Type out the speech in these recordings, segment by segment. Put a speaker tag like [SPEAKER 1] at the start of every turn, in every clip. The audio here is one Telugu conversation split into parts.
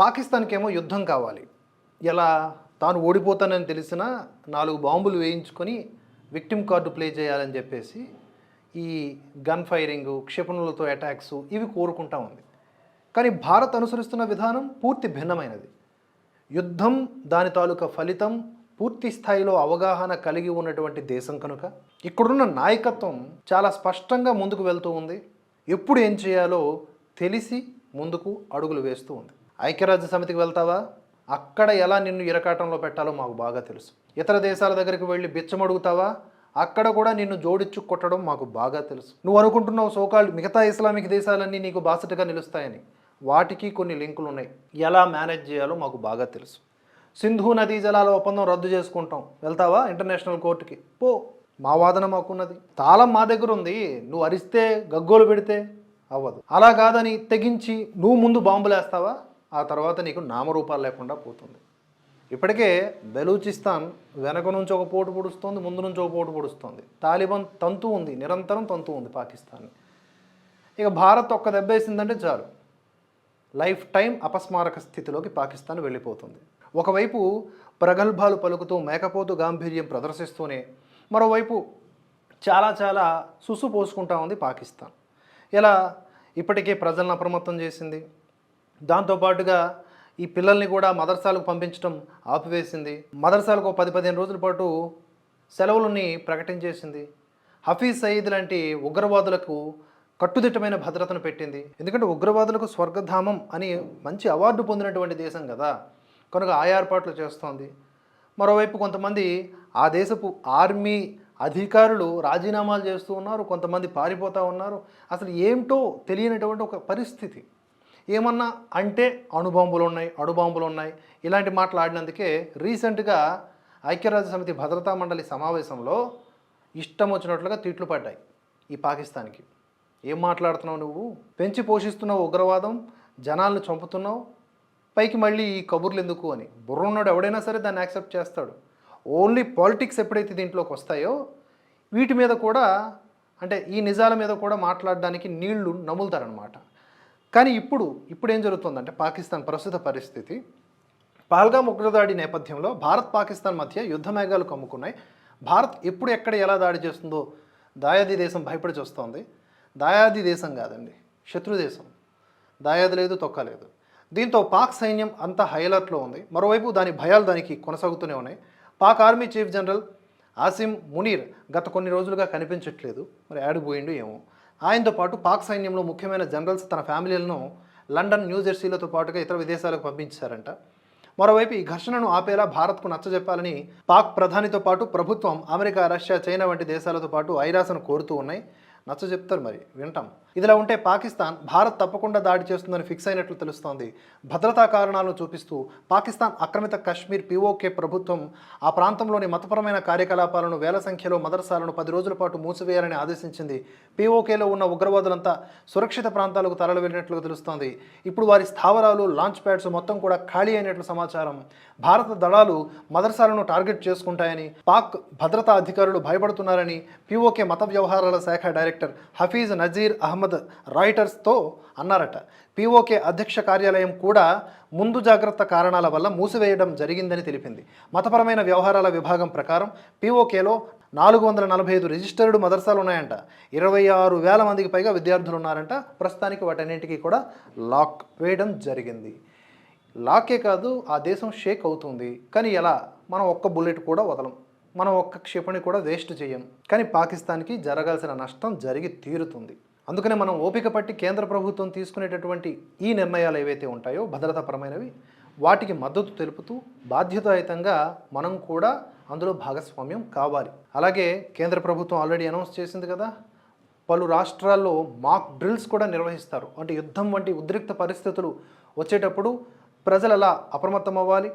[SPEAKER 1] పాకిస్తాన్కి ఏమో యుద్ధం కావాలి. ఎలా? తాను ఓడిపోతానని తెలిసినా నాలుగు బాంబులు వేయించుకొని విక్టిమ్ కార్డు ప్లే చేయాలని చెప్పేసి ఈ గన్ ఫైరింగ్ క్షిపణులతో అటాక్స్ ఇవి కోరుకుంటా ఉంది. కానీ భారత్ అనుసరిస్తున్న విధానం పూర్తి భిన్నమైనది. యుద్ధం దాని తాలూకా ఫలితం పూర్తి స్థాయిలో అవగాహన కలిగి ఉన్నటువంటి దేశం కనుక. ఇక్కడున్న నాయకత్వం చాలా స్పష్టంగా ముందుకు వెళ్తూ ఉంది. ఎప్పుడు ఏం చేయాలో తెలిసి ముందుకు అడుగులు వేస్తూ ఉంది. ఐక్యరాజ్య సమితికి వెళ్తావా? అక్కడ ఎలా నిన్ను ఇరకాటంలో పెట్టాలో మాకు బాగా తెలుసు. ఇతర దేశాల దగ్గరికి వెళ్ళి బిచ్చమడుగుతావా అక్కడ కూడా నిన్ను జోడించు కొట్టడం మాకు బాగా తెలుసు. నువ్వు అనుకుంటున్నావు సోకాళ్ళు మిగతా ఇస్లామిక్ దేశాలన్నీ నీకు బాసటగా నిలుస్తాయని. వాటికి కొన్ని లింకులు ఉన్నాయి ఎలా మేనేజ్ చేయాలో మాకు బాగా తెలుసు. సింధు నదీ జలాల ఒప్పందం రద్దు చేసుకుంటాం. వెళ్తావా ఇంటర్నేషనల్ కోర్టుకి? పో. మా వాదన మాకున్నది. తాళం మా దగ్గర ఉంది. నువ్వు అరిస్తే గగ్గోలు పెడితే అవ్వదు. అలా కాదని తెగించి నువ్వు ముందు బాంబులు వేస్తావా ఆ తర్వాత నీకు నామరూపాలు లేకుండా పోతుంది. ఇప్పటికే బెలూచిస్తాన్ వెనక నుంచి ఒక పోటు పొడుస్తుంది ముందు నుంచి ఒక పోటు పొడుస్తుంది. తాలిబాన్ తంతు ఉంది నిరంతరం తంతు ఉంది పాకిస్తాన్ ఇక భారత్ ఒక్క దెబ్బేసిందంటే చాలు. లైఫ్ టైం అపస్మారక స్థితిలోకి పాకిస్తాన్ వెళ్ళిపోతుంది. ఒకవైపు ప్రగల్భాలు పలుకుతూ మేకపోతు గాంభీర్యం ప్రదర్శిస్తూనే మరోవైపు చాలా చాలా సుసు పోసుకుంటా ఉంది పాకిస్తాన్. ఇలా ఇప్పటికే ప్రజలను అప్రమత్తం చేసింది. దాంతోపాటుగా ఈ పిల్లల్ని కూడా మదర్సాలకు పంపించడం ఆపివేసింది. మదర్సాలకు ఒక పది పదిహేను రోజుల పాటు సెలవులని ప్రకటించేసింది. హఫీజ్ సయీద్ లాంటి ఉగ్రవాదులకు కట్టుదిట్టమైన భద్రతను పెట్టింది. ఎందుకంటే ఉగ్రవాదులకు స్వర్గధామం అని మంచి అవార్డు పొందినటువంటి దేశం కదా. కనుక ఆ ఏర్పాట్లు చేస్తోంది. మరోవైపు కొంతమంది ఆ దేశపు ఆర్మీ అధికారులు రాజీనామాలు చేస్తూ ఉన్నారు. కొంతమంది పారిపోతూ ఉన్నారు. అసలు ఏమిటో తెలియనటువంటి ఒక పరిస్థితి. ఏమన్నా అంటే అణుబాంబులు ఉన్నాయి అణుబాంబులు ఉన్నాయి ఇలాంటి మాట్లాడినందుకే రీసెంట్గా ఐక్యరాజ్య సమితి భద్రతా మండలి సమావేశంలో ఇష్టం వచ్చినట్లుగా తిట్లు పడ్డాయి ఈ పాకిస్తాన్కి. ఏం మాట్లాడుతున్నావు నువ్వు? పెంచి పోషిస్తున్నావు ఉగ్రవాదం జనాలను చంపుతున్నావు పైకి మళ్ళీ ఈ కబుర్లు ఎందుకు అని. బుర్ర ఉన్నాడు ఎవడైనా సరే దాన్ని యాక్సెప్ట్ చేస్తాడు. ఓన్లీ పాలిటిక్స్ ఎప్పుడైతే దీంట్లోకి వస్తాయో వీటి మీద కూడా అంటే ఈ నిజాల మీద కూడా మాట్లాడడానికి నీళ్ళు నములుతారనమాట కానీ ఇప్పుడు ఇప్పుడు ఏం జరుగుతుందంటే పాకిస్తాన్ ప్రస్తుత పరిస్థితి. పాల్గా ఉగ్రదాడి నేపథ్యంలో భారత్ పాకిస్తాన్ మధ్య యుద్ధ మేఘాలు కమ్ముకున్నాయి. భారత్ ఎప్పుడు ఎక్కడ ఎలా దాడి చేస్తుందో దాయాది దేశం భయపడి చూస్తోంది. దాయాది దేశం కాదండి శత్రు దేశం. దాయాది లేదు తొక్క లేదు. దీంతో పాక్ సైన్యం అంతా హైలర్ట్లో ఉంది. మరోవైపు దాని భయాలు దానికి కొనసాగుతూనే ఉన్నాయి. Pak army chief general Asim Munir గత కొన్ని రోజులుగా కనిపించట్లేదు. మరి ఆడిపోయిండు ఏమో. ఆయనతో పాటు పాక్ సైన్యంలో ముఖ్యమైన జనరల్స్ తన ఫ్యామిలీలను లండన్ న్యూజెర్సీలతో పాటుగా ఇతర విదేశాలకు పంపించారంట. మరోవైపు ఈ ఘర్షణను ఆపేలా భారత్కు నచ్చజెప్పాలని పాక్ ప్రధానితో పాటు ప్రభుత్వం అమెరికా రష్యా చైనా వంటి దేశాలతో పాటు ఐరాసను కోరుతూ ఉన్నాయి. నచ్చజెప్తారు మరి. వింటాం. ఇదిలా ఉంటే పాకిస్తాన్ భారత్ తప్పకుండా దాడి చేస్తుందని ఫిక్స్ అయినట్లు తెలుస్తోంది. భద్రతా కారణాలను చూపిస్తూ పాకిస్తాన్ ఆక్రమిత కశ్మీర్ పీఓకే ప్రభుత్వం ఆ ప్రాంతంలోని మతపరమైన కార్యకలాపాలను వేల సంఖ్యలో మదర్సాలను పది రోజుల పాటు మూసివేయాలని ఆదేశించింది. పీఓకేలో ఉన్న ఉగ్రవాదులంతా సురక్షిత ప్రాంతాలకు తరలి వెళ్ళినట్లుగా తెలుస్తోంది. ఇప్పుడు వారి స్థావరాలు లాంచ్ ప్యాడ్స్ మొత్తం కూడా ఖాళీ అయినట్లు సమాచారం. భారత దళాలు మదర్సాలను టార్గెట్ చేసుకుంటాయని పాక్ భద్రతా అధికారులు భయపడుతున్నారని పీఓకే మత వ్యవహారాల శాఖ డైరెక్టర్ హఫీజ్ నజీర్ అహ్మద్ అహ్మద్ రాయిటర్స్తో అన్నారట. పీఓకే అధ్యక్ష కార్యాలయం కూడా ముందు జాగ్రత్త కారణాల వల్ల మూసివేయడం జరిగిందని తెలిపింది. మతపరమైన వ్యవహారాల విభాగం ప్రకారం పీఓకేలో నాలుగు వందల నలభై ఐదు రిజిస్టర్డ్ మదర్సాలు ఉన్నాయంట. ఇరవై ఆరు వేల మందికి పైగా విద్యార్థులు ఉన్నారంట ప్రస్తుతానికి వాటన్నింటికీ కూడా లాక్ వేయడం జరిగింది. లాకే కాదు ఆ దేశం షేక్ అవుతుంది. కానీ ఎలా? మనం ఒక్క బుల్లెట్ కూడా వదలం. మనం ఒక్క క్షిపణి కూడా వేస్ట్ చేయం కానీ పాకిస్తాన్కి జరగాల్సిన నష్టం జరిగి తీరుతుంది. అందుకనే మనం ఓపిక పట్టి కేంద్ర ప్రభుత్వం తీసుకునేటటువంటి ఈ నిర్ణయాలు ఏవైతే ఉంటాయో భద్రతాపరమైనవి వాటికి మద్దతు తెలుపుతూ బాధ్యతాయుతంగా మనం కూడా అందులో భాగస్వామ్యం కావాలి. అలాగే కేంద్ర ప్రభుత్వం ఆల్రెడీ అనౌన్స్ చేసింది కదా పలు రాష్ట్రాల్లో మాక్ డ్రిల్స్ కూడా నిర్వహిస్తారు. అంటే యుద్ధం వంటి ఉద్రిక్త పరిస్థితులు వచ్చేటప్పుడు ప్రజలు ఎలా అప్రమత్తం అవ్వాలి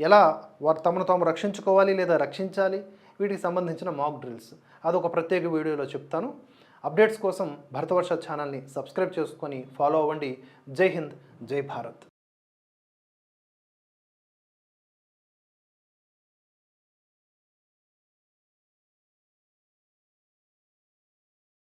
[SPEAKER 1] ఎలా వారు తమను తాము రక్షించుకోవాలి లేదా రక్షించాలి వీటికి సంబంధించిన మాక్ డ్రిల్స్ అదొక ప్రత్యేక వీడియోలో చెప్తాను. అప్డేట్స్ కోసం భరతవర్ష ఛానల్ని సబ్స్క్రైబ్ చేసుకొని ఫాలో అవ్వండి. జై హింద్ జై భారత్.